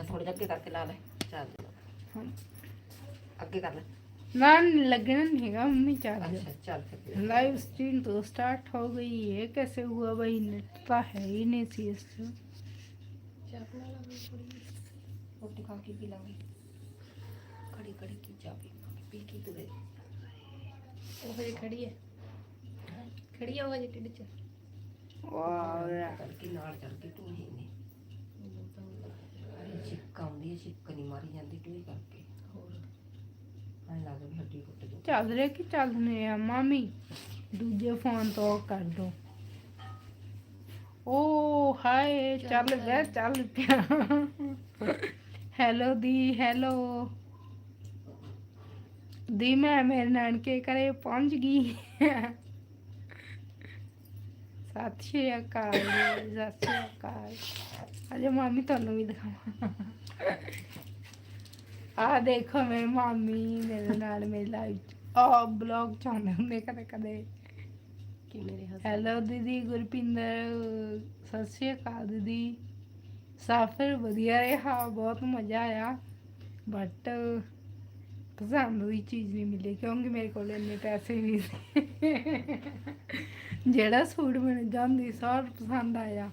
ਜਾ ਥੋੜਾ ਜਿਹਾ ਅੱਗੇ ਕਰਕੇ ਲਾ ਲੈ ਚੱਲ ਹਾਂ। ਅੱਗੇ ਕਰ ਲੈ ना लगना नहीं है मम्मी चार्ज ਅੱਛਾ ਚੱਲ ਫਿਰ लाइव स्ट्रीम तो स्टार्ट हो गई है कैसे हुआ भाई नेट तो है ही नहीं सी इससे ਚਾਹ ਬਣਾ ਲਾਂਗੇ ਥੋੜੀ ਰੋਟੀ ਖਾ ਕੇ ਪੀ ਲਾਂਗੇ ਖੜੀ ਖੜੀ ਕੀ ਚਾਹ ਪੀ ਪੀ ਕੇ ਤੂੰ ਦੇ ਉਹ ਹਜੇ ਖੜੀ ਹੈ ਖੜੀ ਆ ਉਹ ਹਜੇ ਢਿੱਡ ਚ वाह ਕਰਕੇ ਨਾਲ ਚੱਲ ਕੇ ਤੂੰ ਹੀ ਨੇ ਅਰੇ ਛਿੱਕ ਆਉਂਦੀ ਹੈ ਛਿੱਕ ਨਹੀਂ ਮਾਰੀ ਜਾਂਦੀ ਟੂਈ ਕਰਕੇ। ਹੋਰ? ਐਂ ਲੱਗਦਾ ਵੀ ਹੱਡੀ ਟੁੱਟ ਗਈ ਚੱਲ ਰਿਹਾ ਕਿ ਚੱਲ ਨਹੀਂ ਆ ਮਾਮੀ? ਦੂਜੇ ਫੋਨ ਤੋਂ ਕਰ ਦੋ। ਓ ਹਾਏ ਚੱਲ ਵੇ ਚੱਲ ਪਿਆ। ਹੈਲੋ ਦੀ ਹੈਲੋ ਦੀ ਮੈਂ ਮੇਰੇ ਨਾਨਕੇ ਘਰੇ ਪਹੁੰਚ ਗਈ। ਸਤਿ ਸ਼੍ਰੀ ਅਕਾਲ ਜੀ, ਸਤਿ ਸ਼੍ਰੀ ਅਕਾਲ। ਅਜੇ ਮਾਮੀ ਤੁਹਾਨੂੰ ਵੀ ਦਿਖਾਵਾਂ। ਆ ਦੇਖੋ ਮੇਰੀ ਮਾਮੀ ਮੇਰੇ ਨਾਲ ਮੇਰੀ ਲਾਈਵ ਆ ਬਲੌਗ ਚਾਹੁੰਦੇ ਹੁੰਦੇ ਕਦੇ ਕਦੇ। ਕਿ ਮੇਰੇ ਹੱਥ ਹੈਲੋ ਦੀਦੀ ਗੁਰਪਿੰਦਰ। ਸਤਿ ਸ਼੍ਰੀ ਅਕਾਲ ਦੀਦੀ। ਸਫ਼ਰ ਵਧੀਆ ਰਿਹਾ ਬਹੁਤ ਮਜ਼ਾ ਆਇਆ। ਬਟ ਪਸੰਦ ਦੀ ਚੀਜ਼ ਨਹੀਂ ਮਿਲੀ ਕਿਉਂਕਿ ਮੇਰੇ ਕੋਲ ਇੰਨੇ ਪੈਸੇ ਨਹੀਂ। ਸੀ ਜਿਹੜਾ ਸੂਟ ਮੈਨੂੰ ਜਾਂਦੀ ਸਾਰ ਪਸੰਦ ਆਇਆ।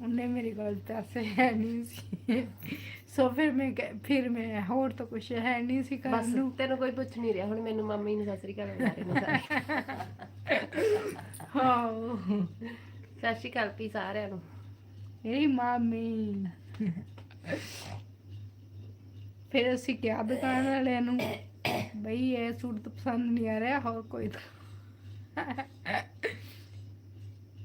ਉਹਨੇ ਮੇਰੇ ਕੋਲ ਪੈਸੇ ਹੈ ਨਹੀਂ ਸੀ। ਸੋ ਫਿਰ ਮੈਂ ਕਹਿ- ਫਿਰ ਮੈਂ ਹੋਰ ਤਾਂ ਕੁਝ ਹੈ ਨਹੀਂ ਸੀ ਕਰਨ ਬਸ ਨੂੰ। ਤੈਨੂੰ ਕੋਈ ਪੁੱਛ ਨਹੀਂ ਰਿਹਾ ਹੁਣ ਮੈਨੂੰ ਮਾਮੀ ਨੂੰ ਸਤਿ ਸ੍ਰੀ ਅਕਾਲ ਬੁਲਾ ਰਹੇ ਨੇ ਸਾਰੇ। ਹਾਂ। ਸਤਿ ਸ੍ਰੀ ਅਕਾਲ ਪੀ ਸਾਰਿਆਂ ਨੂੰ। ਮੇਰੀ ਮਾਮੀ। ਫਿਰ ਅਸੀਂ ਕਿਹਾ ਦੁਕਾਨ ਵਾਲਿਆਂ ਨੂੰ? ਬਈ ਇਹ ਸੂਟ ਤਾਂ ਪਸੰਦ ਨਹੀਂ ਆ ਰਿਹਾ ਹੋਰ ਕੋਈ ਤਾਂ।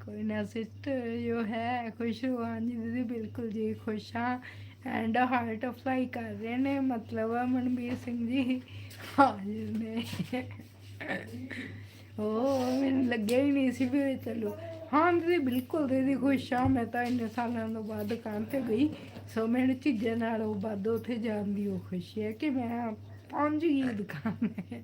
ਕੋਈ ਨਾ ਸਿਸਟਰ ਜੋ ਹੈ, ਖੁਸ਼ ਹੋ ਹਾਂਜੀ ਦੀਦੀ, ਬਿਲਕੁਲ ਜੀ ਖੁਸ਼ ਹਾਂ। ਐਂਡ ਹਾਰਟ ਫਲਾਈ ਕਰ ਰਹੇ ਨੇ, ਮਤਲਬ ਆ ਸਿੰਘ ਜੀ। ਹਾਜ਼ਰ ਨੇ। ਉਹ ਮੈਨੂੰ ਲੱਗਿਆ ਹੀ ਨਹੀਂ ਸੀ ਵੀ ਚਲੋ। ਹਾਂ ਦੀਦੀ, ਬਿਲਕੁਲ ਦੀਦੀ, ਖੁਸ਼ ਹਾਂ। ਮੈਂ ਤਾਂ ਇੰਨੇ ਸਾਲਾਂ ਤੋਂ ਬਾਅਦ ਦੁਕਾਨ ਤੇ ਗਈ। ਸੋ ਮੈਨੂੰ ਚੀਜ਼ਾਂ ਨਾਲ ਉਹ ਵੱਧ ਉੱਥੇ ਜਾਣ ਦੀ ਉਹ ਖੁਸ਼ੀ ਹੈ ਕਿ ਮੈਂ ਪਹੁੰਚ ਗਈ ਦੁਕਾਨ ਤੇ।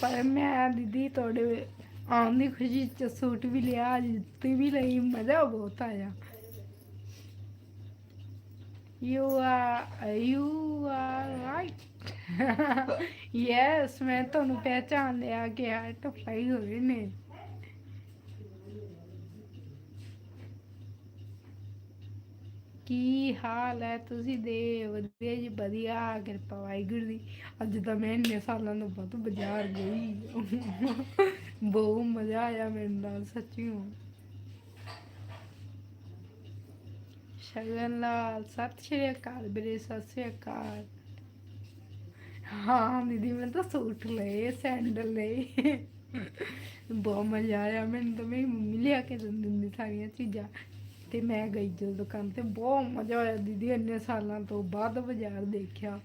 ਪਰ ਮੈਂ ਦੀਦੀ ਤੁਹਾਡੇ ਆਉਣ ਦੀ ਖੁਸ਼ੀ ਚ ਸੂਟ ਵੀ ਲਿਆ ਜੁੱਤੀ ਵੀ ਲਈ ਮਜ਼ਾ ਬਹੁਤ ਆਇਆ you are you are right. yes, ਮੈਂ ਤੁਹਾਨੂੰ ਪਹਿਚਾਨ ਲਿਆ ਕਿ ਹਾਰਟ ਫਾਈ ਹੋਏ ਨੇ ਕੀ ਹਾਲ ਹੈ ਤੁਸੀਂ ਦੇ? ਵਧੀਆ ਜੀ, ਵਧੀਆ। ਕਿਰਪਾ ਵਾਹਿਗੁਰੂ ਦੀ। ਅੱਜ ਤਾਂ ਮੈਂ ਇੰਨੇ ਸਾਲਾਂ ਤੋਂ ਬਾਅਦ ਬਾਜ਼ਾਰ ਗਈ। ਬਹੁਤ ਮਜ਼ਾ ਆਇਆ ਮੇਰੇ ਨਾਲ, ਸੱਚੀ ਹੁਣ ਸ਼ਗਨ ਲਾਲ। ਸਤਿ ਸ਼੍ਰੀ ਅਕਾਲ ਵੀਰੇ, ਸਤਿ ਸ਼੍ਰੀ ਅਕਾਲ। ਹਾਂ ਦੀਦੀ, ਮੈਂ ਤਾਂ ਸੂਟ ਲਏ, ਸੈਂਡਲ ਲਏ। ਬਹੁਤ ਮਜ਼ਾ ਆਇਆ ਮੈਨੂੰ ਤਾਂ। ਮੇਰੀ ਮੰਮੀ ਲਿਆ ਕੇ ਦਿੰਦੀ ਸਾਰੀਆਂ ਚੀਜ਼ਾਂ। ਤੇ ਮੈਂ ਗਈ ਜਦੋਂ ਦੁਕਾਨ ਤੇ, ਬਹੁਤ ਮਜ਼ਾ ਆਇਆ ਦੀਦੀ, ਇੰਨੇ ਸਾਲਾਂ ਤੋਂ ਬਾਅਦ ਬਾਜ਼ਾਰ ਦੇਖਿਆ।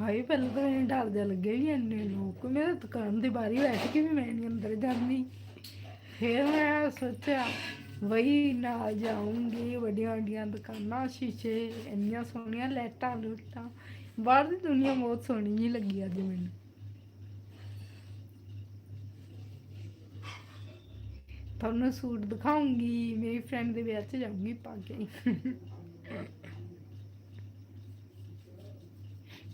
ਹਾਏ, ਪਹਿਲਾਂ ਤਾਂ ਮੈਨੂੰ ਡਰ ਜਿਹਾ ਲੱਗਿਆ ਵੀ ਇੰਨੇ ਲੋਕ, ਮੈਂ ਤਾਂ ਦੁਕਾਨ ਦੇ ਬਾਹਰ ਹੀ ਬੈਠ ਕੇ ਵੀ ਮੈਂ ਨਹੀਂ ਅੰਦਰ ਜਾਂਦੀ। ਫਿਰ ਮੈਂ ਸੋਚਿਆ, ਵਹੀ ਨਾਲ ਜਾਊਂਗੀ, ਵੱਡੀਆਂ ਵੱਡੀਆਂ ਦੁਕਾਨਾਂ, ਸ਼ੀਸ਼ੇ, ਇੰਨੀਆਂ ਸੋਹਣੀਆਂ ਲੈਟਾਂ ਲੂਟਾਂ। ਬਾਹਰ ਦੀ ਦੁਨੀਆ ਬਹੁਤ ਸੋਹਣੀ ਹੀ ਲੱਗੀ ਅੱਜ ਮੈਨੂੰ। ਤੁਹਾਨੂੰ ਸੂਟ ਦਿਖਾਉਂਗੀ, ਮੇਰੀ ਫਰੈਂਡ ਦੇ ਵਿਆਹ 'ਚ ਜਾਊਂਗੀ ਪਾ ਕੇ।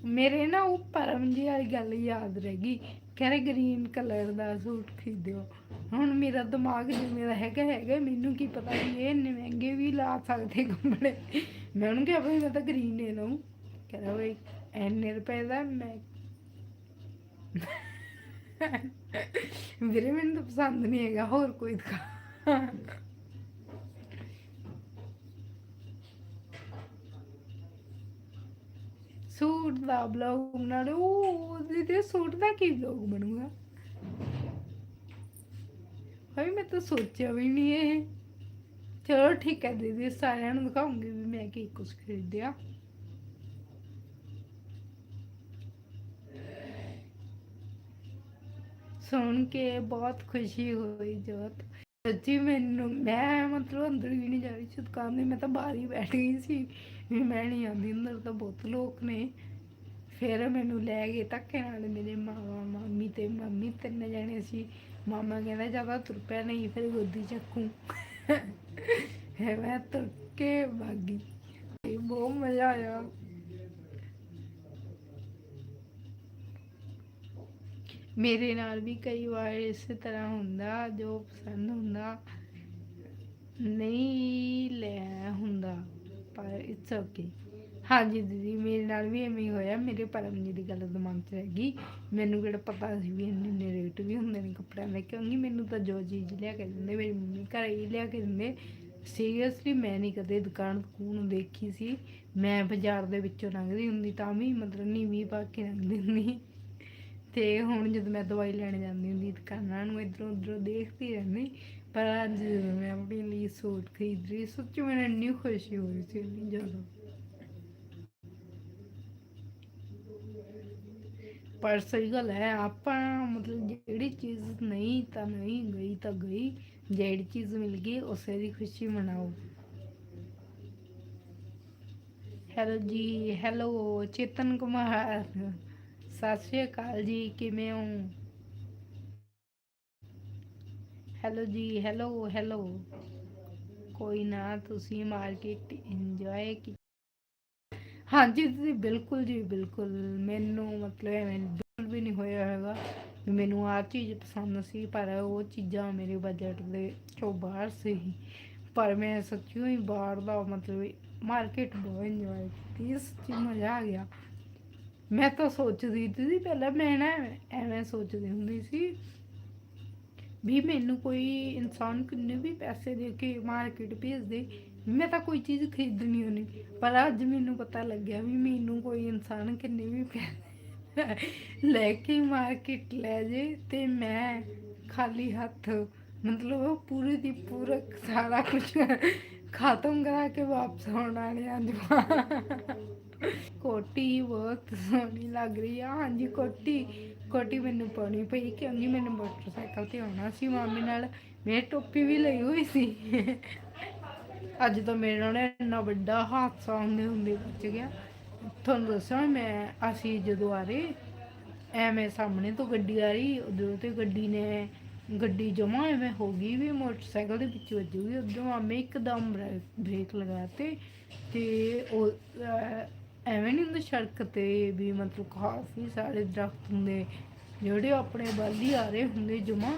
ਮੇਰੇ ਨਾ ਉਹ ਪਰਮ ਜੀ ਵਾਲੀ ਗੱਲ ਯਾਦ ਰਹਿ ਗਈ, ਕਹਿੰਦੇ ਗ੍ਰੀਨ ਕਲਰ ਦਾ ਸੂਟ ਖਰੀਦਿਓ। ਹੁਣ ਮੇਰਾ ਦਿਮਾਗ ਜਿਵੇਂ ਦਾ ਹੈਗਾ ਹੈਗਾ, ਮੈਨੂੰ ਕੀ ਪਤਾ ਵੀ ਇਹ ਇੰਨੇ ਮਹਿੰਗੇ ਵੀ ਲਾ ਸਕਦੇ ਕੱਪੜੇ। ਮੈਂ ਉਹਨੂੰ ਕਿਹਾ ਵੀ ਮੈਂ ਤਾਂ ਗ੍ਰੀਨ ਲੈ ਲਵਾਂ ਕਹਿੰਦਾ, ਬਈ ਇੰਨੇ ਰੁਪਏ ਦਾ ਮੈਂ ਵੀਰੇ ਮੈਨੂੰ ਤਾਂ ਪਸੰਦ ਨਹੀਂ ਹੈਗਾ ਹੋਰ ਕੋਈ ਦਿਖਾ ਸੂਟ ਦਾ ਬਲੌਗ ਬਣਾ ਲਓ ਉਹ ਦੀਦੀ ਸੂਟ ਦਾ ਕੀ ਬਲੌਗ ਬਣੂਗਾ ਹਾਏ ਮੈਂ ਤਾਂ ਸੋਚਿਆ ਵੀ ਨਹੀਂ ਇਹ ਚਲੋ ਠੀਕ ਹੈ ਦੀਦੀ ਸਾਰਿਆਂ ਨੂੰ ਦਿਖਾਉਂਗੀ ਵੀ ਮੈਂ ਕੀ ਕੁਝ ਖਰੀਦਿਆ ਸੁਣ ਕੇ ਬਹੁਤ ਖੁਸ਼ੀ ਹੋਈ ਜੋਤ। ਸੱਚੀ ਮੈਨੂੰ, ਮੈਂ ਮਤਲਬ ਅੰਦਰ ਵੀ ਨਹੀਂ ਜਾ ਰਹੀ ਸੀ ਦੁਕਾਨ ਦੇ, ਮੈਂ ਤਾਂ ਬਾਹਰ ਹੀ ਬੈਠ ਗਈ ਸੀ। ਵੀ ਮੈਂ ਨਹੀਂ ਆਉਂਦੀ, ਅੰਦਰ ਤਾਂ ਬਹੁਤ ਲੋਕ ਨੇ। ਫਿਰ ਮੈਨੂੰ ਲੈ ਗਏ ਧੱਕੇ ਨਾਲ ਮੇਰੇ ਮਾਵਾ, ਮਾਮੀ ਤੇ ਮੰਮੀ ਤਿੰਨ ਜਣੇ ਸੀ। ਮਾਮਾ ਕਹਿੰਦਾ, ਜ਼ਿਆਦਾ ਤੁਰ ਪਿਆ, ਨਹੀਂ ਫਿਰ ਗੋਦੀ ਚੱਕੂ। ਹੈ ਮੈਂ ਤੁਰ ਕੇ ਭਾਗੀ ਬਹੁਤ ਮਜ਼ਾ ਆਇਆ। ਮੇਰੇ ਨਾਲ ਵੀ ਕਈ ਵਾਰ ਇਸ ਤਰ੍ਹਾਂ ਹੁੰਦਾ, ਜੋ ਪਸੰਦ ਹੁੰਦਾ, ਨਹੀਂ ਲੈ ਹੁੰਦਾ, ਪਰ ਇਟਸ ਓਕੇ ਹਾਂਜੀ ਦੀਦੀ, ਮੇਰੇ ਨਾਲ ਵੀ ਐਵੇਂ ਹੀ ਹੋਇਆ, ਮੇਰੇ ਪਰਮ ਜੀ ਦੀ ਗੱਲ ਦਿਮਾਗ 'ਚ ਰਹਿ ਗਈ। ਮੈਨੂੰ ਕਿਹੜਾ ਪਤਾ ਸੀ ਵੀ ਇੰਨੇ ਇੰਨੇ ਰੇਟ ਵੀ ਹੁੰਦੇ ਨੇ ਕੱਪੜਿਆਂ ਦੇ, ਕਿਉਂਕਿ ਮੈਨੂੰ ਤਾਂ ਜੋ ਚੀਜ਼ ਲਿਆ ਕੇ ਦਿੰਦੇ, ਮੇਰੀ ਮੰਮੀ ਘਰ ਹੀ ਲਿਆ ਕੇ ਦਿੰਦੇ। ਸੀਰੀਅਸਲੀ ਮੈਂ ਨਹੀਂ ਕਦੇ ਦੁਕਾਨ ਨੂੰ ਦੇਖੀ ਸੀ। ਮੈਂ ਬਾਜ਼ਾਰ ਦੇ ਵਿੱਚੋਂ ਲੰਘਦੀ ਹੁੰਦੀ, ਤਾਂ ਵੀ ਮਤਲਬ ਨੀਵੀਂ ਪਾ ਕੇ ਲੰਘਦੀ ਹੁੰਦੀ। ਤੇ ਹੁਣ ਜਦੋਂ ਮੈਂ ਦਵਾਈ ਲੈਣ ਜਾਂਦੀ ਹੁੰਦੀ ਦੁਕਾਨਾਂ ਨੂੰ ਇਧਰੋਂ ਉਧਰੋਂ ਦੇਖਦੀ ਰਹਿੰਦੀ। ਪਰ ਅੱਜ ਜਦੋਂ ਮੈਂ ਆਪਣੇ ਲਈ ਸੂਟ ਖਰੀਦ ਰਹੀ ਸੱਚ ਮੈਨੂੰ ਇੰਨੀ ਖੁਸ਼ੀ ਹੋ ਰਹੀ ਸੀ ਇੰਨੀ ਜ਼ਿਆਦਾ। ਪਰ ਸਹੀ ਗੱਲ ਹੈ, ਆਪਾਂ ਮਤਲਬ ਜਿਹੜੀ ਚੀਜ਼ ਨਹੀਂ ਤਾਂ ਨਹੀਂ ਗਈ ਤਾਂ ਗਈ, ਜਿਹੜੀ ਚੀਜ਼ ਮਿਲ ਗਈ, ਉਸੇ ਦੀ ਖੁਸ਼ੀ ਮਨਾਓ। Hello ji, hello, Chetan Kumar. ਸਤਿ ਸ਼੍ਰੀ ਅਕਾਲ ਜੀ, ਕਿਵੇਂ ਹੋ? ਹੈਲੋ ਜੀ ਹੈਲੋ ਹੈਲੋ ਕੋਈ ਨਾ, ਤੁਸੀਂ ਮਾਰਕੀਟ ਇੰਜੋਏ ਕੀ ਹਾਂਜੀ ਜੀ ਬਿਲਕੁਲ ਜੀ, ਬਿਲਕੁਲ। ਮੈਨੂੰ ਮਤਲਬ ਐਵੇਂ ਬਿਲਕੁਲ ਵੀ ਨਹੀਂ ਹੋਇਆ ਹੈਗਾ ਮੈਨੂੰ ਆਹ ਚੀਜ਼ ਪਸੰਦ ਸੀ, ਪਰ ਉਹ ਚੀਜ਼ਾਂ ਮੇਰੇ ਬਜਟ ਦੇ ਚੋਂ ਬਾਹਰ ਸੀ। ਪਰ ਮੈਂ ਸੱਚੀ ਹੀ ਬਾਹਰ ਦਾ ਮਤਲਬ ਮਾਰਕੀਟ ਬਹੁਤ ਇੰਜੋਏ ਕੀਤੀ, ਸੱਚੀ ਮਜ਼ਾ ਆ ਗਿਆ। ਮੈਂ ਤਾਂ ਸੋਚਦੀ ਸੀ ਪਹਿਲਾਂ ਮੈਂ ਨਾ ਐਵੇਂ ਸੋਚਦੀ ਹੁੰਦੀ ਸੀ ਵੀ ਮੈਨੂੰ ਕੋਈ ਇਨਸਾਨ ਕਿੰਨੇ ਵੀ ਪੈਸੇ ਦੇ ਕੇ ਮਾਰਕੀਟ ਭੇਜ ਦੇ ਮੈਂ ਤਾਂ ਕੋਈ ਚੀਜ਼ ਖਰੀਦਣੀ ਹੋਣੀ ਪਰ ਅੱਜ ਮੈਨੂੰ ਪਤਾ ਲੱਗਿਆ ਵੀ ਮੈਨੂੰ ਕੋਈ ਇਨਸਾਨ ਕਿੰਨੇ ਵੀ ਪੈਸੇ ਲੈ ਕੇ ਮਾਰਕੀਟ ਲੈ ਜੇ ਤੇ ਮੈਂ ਖਾਲੀ ਹੱਥ, ਮਤਲਬ ਪੂਰੀ ਦੀ ਪੂਰਾ ਸਾਰਾ ਕੁਝ ਖਤਮ ਕਰਾ ਕੇ ਵਾਪਸ ਆਉਣ ਵਾਲੇ ਅੱਜ ਕੋਟੀ ਬਹੁਤ ਸੋਹਣੀ ਲੱਗ ਰਹੀ ਆ। ਹਾਂਜੀ, ਕੋਟੀ ਕੋਟੀ ਮੈਨੂੰ ਪਾਉਣੀ ਪਈ ਕਿਉਂਕਿ ਮੈਨੂੰ ਮੋਟਰਸਾਈਕਲ ਤੇ ਆਉਣਾ ਸੀ। ਮਾਮੀ ਨਾਲ ਮੈਂ ਟੋਪੀ ਵੀ ਲਈ ਹੋਈ ਸੀ। ਅੱਜ ਤਾਂ ਮੇਰੇ ਨਾਲ ਇੰਨਾ ਵੱਡਾ ਹਾਦਸਾ ਹੁੰਦੇ ਹੁੰਦੇ ਬਚ ਗਿਆ। ਤੁਹਾਨੂੰ ਦੱਸਾਂ, ਮੈਂ, ਅਸੀਂ ਜਦੋਂ ਆ ਰਹੇ, ਐਵੇਂ ਸਾਹਮਣੇ ਤੋਂ ਗੱਡੀ ਆ ਰਹੀ ਉਧਰੋਂ ਤੇ ਗੱਡੀ ਨੇ, ਗੱਡੀ ਜਮਾ ਐਵੇਂ ਹੋ ਗਈ ਵੀ ਮੋਟਰਸਾਈਕਲ ਦੇ ਵਿੱਚ ਵੱਜੂਗੀ ਉਦੋਂ ਮਾਮੇ ਇੱਕਦਮ ਬ੍ਰੇਕ ਬ੍ਰੇਕ ਲਗਾਤੇ ਤੇ ਉਹ ਐਵੇਂ ਨਹੀਂ ਹੁੰਦਾ ਸੜਕ ਤੇ ਵੀ ਮਤਲਬ ਕਾਫੀ ਸਾਰੇ ਦਰਖਤ ਹੁੰਦੇ, ਜਿਹੜੇ ਆਪਣੇ ਵੱਲ ਹੀ ਆ ਰਹੇ ਹੁੰਦੇ ਜਮਾ।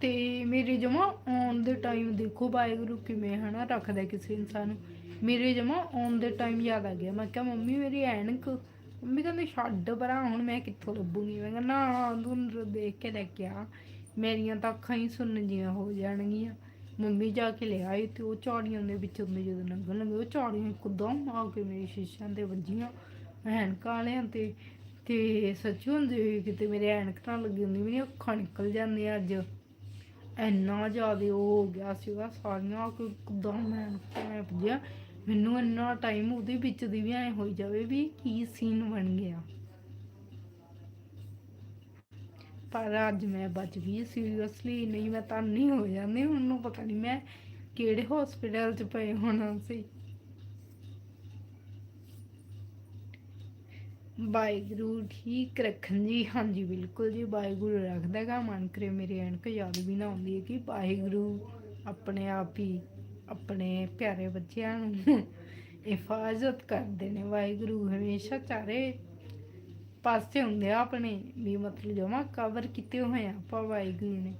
ਤੇ ਮੇਰੇ ਜਮਾ ਆਉਣ ਦੇ ਟਾਈਮ ਦੇਖੋ ਵਾਹਿਗੁਰੂ ਕਿਵੇਂ ਹਨਾ ਰੱਖਦਾ ਕਿਸੇ ਇਨਸਾਨ ਨੂੰ। ਮੇਰੇ ਜਮਾ ਆਉਣ ਦੇ ਟਾਈਮ ਯਾਦ ਆ ਗਿਆ, ਮੈਂ ਕਿਹਾ ਮੰਮੀ ਮੇਰੀ ਐਨਕ, ਮੰਮੀ ਕਹਿੰਦੇ ਛੱਡ ਪਰਾਂ, ਹੁਣ ਮੈਂ ਕਿੱਥੋਂ ਲੱਭੂਗੀ? ਮੈਂ ਕਿਹਾ ਨਾ, ਤੂੰ ਦੇਖ ਕੇ ਲੈ ਕੇ ਆ ਮੇਰੀਆਂ ਤਾਂ ਅੱਖਾਂ ਹੀ ਸੁੰਨ ਜੀਆਂ ਹੋ ਜਾਣਗੀਆਂ। ਮੰਮੀ ਜਾ ਕੇ ਲੈ ਆਈ ਤੇ ਉਹ ਝਾੜੀਆਂ ਦੇ ਵਿੱਚ ਹੁੰਦੇ ਜਦੋਂ ਲੰਘਣ ਲੱਗੇ, ਉਹ ਝਾੜੀਆਂ ਇੱਕਦਮ ਆ ਕੇ ਮੇਰੇ ਸ਼ੀਸ਼ਿਆਂ ਤੇ ਵੱਜੀਆਂ। ਐਨਕਾਂ ਵਾਲਿਆਂ ਤੇ ਤੇ ਸੱਚੀ ਹੁੰਦੀ ਕਿਤੇ ਮੇਰੇ ਐਨਕ ਤਾਂ ਲੱਗੀ ਹੁੰਦੀ ਮੇਰੀਆਂ ਅੱਖਾਂ ਨਿਕਲ ਜਾਂਦੀਆਂ ਅੱਜ। ਇੰਨਾ ਜ਼ਿਆਦਾ ਉਹ ਹੋ ਗਿਆ ਸੀਗਾ ਸਾਰੀਆਂ ਕਿ ਇੱਕਦਮ ਮੈਂ ਮੈਂ ਪੁੱਜਿਆ ਮੈਨੂੰ ਇੰਨਾ ਟਾਈਮ ਉਹਦੇ ਵਿੱਚ ਦੀ ਵੀ ਐ ਹੋਈ ਜਾਵੇ ਵੀ ਕੀ ਸੀਨ ਬਣ ਗਿਆ। ਪਰ ਅੱਜ ਮੈਂ ਬਚ ਗਈ ਸੀਰੀਅਸਲੀ ਨਹੀਂ ਮੈਂ ਤਾਂ ਨਹੀਂ ਹੋ ਜਾਂਦੀ, ਉਹਨੂੰ ਪਤਾ ਨਹੀਂ ਮੈਂ ਕਿਹੜੇ ਹਸਪੀਟਲ 'ਚ ਪਏ ਹੋਣਾ ਸੀ। ਵਾਹਿਗੁਰੂ ਠੀਕ ਰੱਖਣ ਜੀ, ਹਾਂਜੀ, ਬਿਲਕੁਲ ਜੀ, ਵਾਹਿਗੁਰੂ ਰੱਖਦਾ ਗਾ ਮਨ ਕਰੇ ਮੇਰੇ ਐਨਕ, ਯਾਦ ਵੀ ਨਾ ਆਉਂਦੀ ਹੈ ਕਿ ਵਾਹਿਗੁਰੂ ਆਪਣੇ ਆਪ ਹੀ, ਆਪਣੇ ਪਿਆਰੇ ਬੱਚਿਆਂ ਨੂੰ ਹਿਫਾਜ਼ਤ ਕਰਦੇ ਨੇ, ਵਾਹਿਗੁਰੂ ਹਮੇਸ਼ਾ ਚਾਰੇ ਪਾਸੇ ਹੁੰਦੇ ਆ, ਆਪਣੇ ਵੀ ਮਤਲਬ ਜਮਾ ਕਵਰ ਕੀਤੇ ਹੋਏ ਆ ਆਪਾਂ ਵਾਹਿਗੁਰੂ ਨੇ।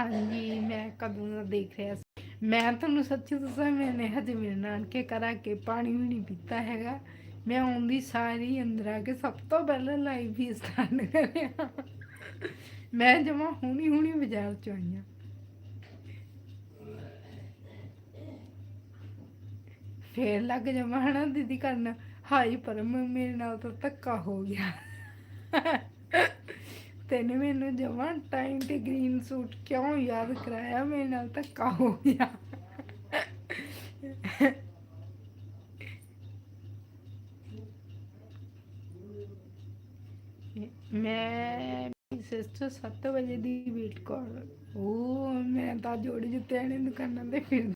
ਹਾਂਜੀ, ਮੈਂ ਕਦੋਂ ਦਾ ਦੇਖ ਰਿਹਾ ਸੀ। ਮੈਂ ਤੁਹਾਨੂੰ ਸੱਚੀ ਦੱਸਾਂ, ਮੈਨੇ ਹਜੇ ਮੇਰੇ ਨਾਨਕੇ ਕਰਾ ਕੇ ਪਾਣੀ ਵੀ ਨਹੀਂ ਪੀਤਾ ਹੈਗਾ। ਮੈਂ ਆਉਂਦੀ ਸਾਰੀ ਅੰਦਰ ਆ ਕੇ ਸਭ ਤੋਂ ਪਹਿਲਾਂ ਲਾਈਵ ਹੀ ਸਟਾਰਟ ਕਰਿਆ। ਮੈਂ ਜਮਾ ਹੁਣੀ ਹੁਣੀ ਬਾਜ਼ਾਰ ਚ ਆਈ ਫੇਰ ਲੱਗ ਜਾਵਾਂ ਹਨਾ ਦੀਦੀ ਕਰਨ ਹਾਈ ਪਰਮ, ਮੇਰੇ ਨਾਲ ਤਾਂ ਧੱਕਾ ਹੋ ਗਿਆ। ਤੈਨੇ ਮੈਨੂੰ ਜਮਾ ਟਾਈਮ ਤੇ ਗ੍ਰੀਨ ਸੂਟ ਕਿਉਂ ਯਾਦ ਕਰਾਇਆ, ਮੇਰੇ ਨਾਲ ਧੱਕਾ ਹੋ ਗਿਆ। ਮੈਂ ਸਿਸਟਰ 7 ਵਜੇ ਦੀ ਵੇਟ ਕਰ, ਉਹ ਮੈਂ ਤਾਂ ਜੋੜੀ ਜੁੱਤੇ ਨੇ ਦੁਕਾਨਾਂ ਤੇ ਫਿਰ